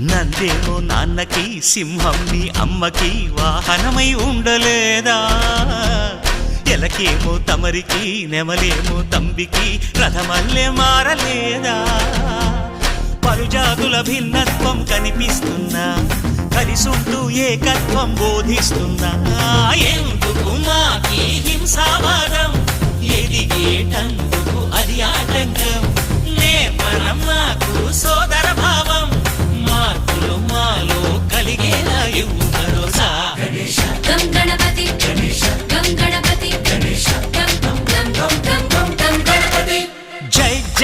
నందేమో నాన్నకి సింహం నీ అమ్మకి వాహనమై ఉండలేదా? ఎలకేమో తమరికి నెమలేమో తంబికి రథమల్లే మారలేదా? పలుజాతుల భిన్నత్వం కనిపిస్తున్నా కలిసుంటూ ఏకత్వం బోధిస్తున్నా. ఏం